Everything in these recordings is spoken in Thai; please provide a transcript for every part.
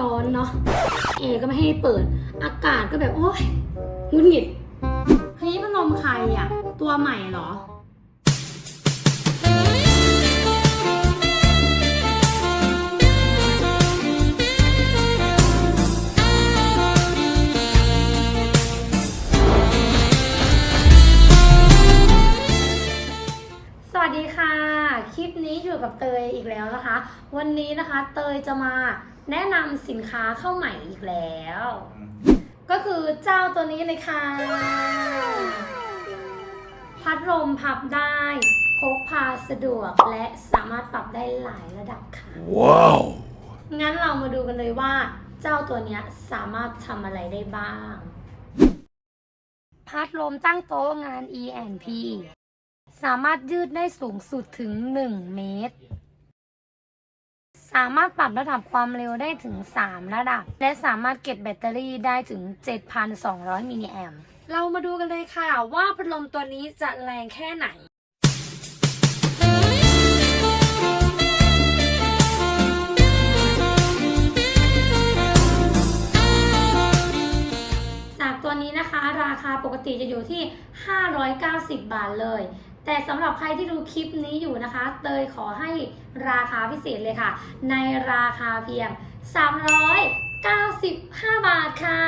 ร้อนเนาะแอร์ก็ไม่ให้เปิด อากาศก็แบบ โอ้ยหงุดหงิดเฮ้ยพัดลมใครอะตัวใหม่เหรอ สวัสดีค่ะ คลิปนี้อยู่กับเตยอีกแล้วนะคะ วันนี้นะคะเตยจะมาแนะนำสินค้าเข้าใหม่อีกแล้ว ก็คือเจ้าตัวนี้เลยค่ะ พัดลมพับได้ พกพาสะดวกและสามารถปรับได้หลายระดับค่ะ Wow. งั้นเรามาดูกันเลยว่า เจ้าตัวเนี้ยสามารถทำอะไรได้บ้าง พัดลมตั้งโต๊ะงาน E&P สามารถยืดได้สูงสุดถึง 1 เมตร สามารถปรับระดับความเร็วได้ถึง 3 ระดับ และสามารถเก็บแบตเตอรี่ได้ถึง 7,200 มิลลิแอมเรามาดูกันเลยค่ะว่าพัดลมตัวนี้จะแรงแค่ไหนจากตัวนี้นะคะ ราคาปกติจะอยู่ที่ 590 บาทเลย แต่สำหรับใครที่ดูคลิปนี้อยู่นะคะ เตยขอให้ราคาพิเศษเลยค่ะ ในราคาเพียง 395 บาทค่ะ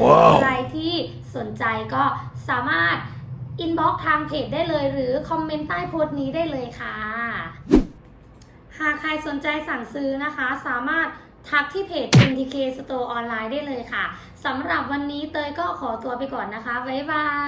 ว้าวใครที่สนใจก็สามารถอินบ็อกทางเพจได้เลย หรือคอมเมนต์ใต้โพสต์นี้ได้เลยค่ะ หากใครสนใจสั่งซื้อนะคะ สามารถทักที่เพจ NTK Store ออนไลน์ได้เลยค่ะ สำหรับวันนี้เตยก็ขอตัวไปก่อนนะคะ บ๊ายบาย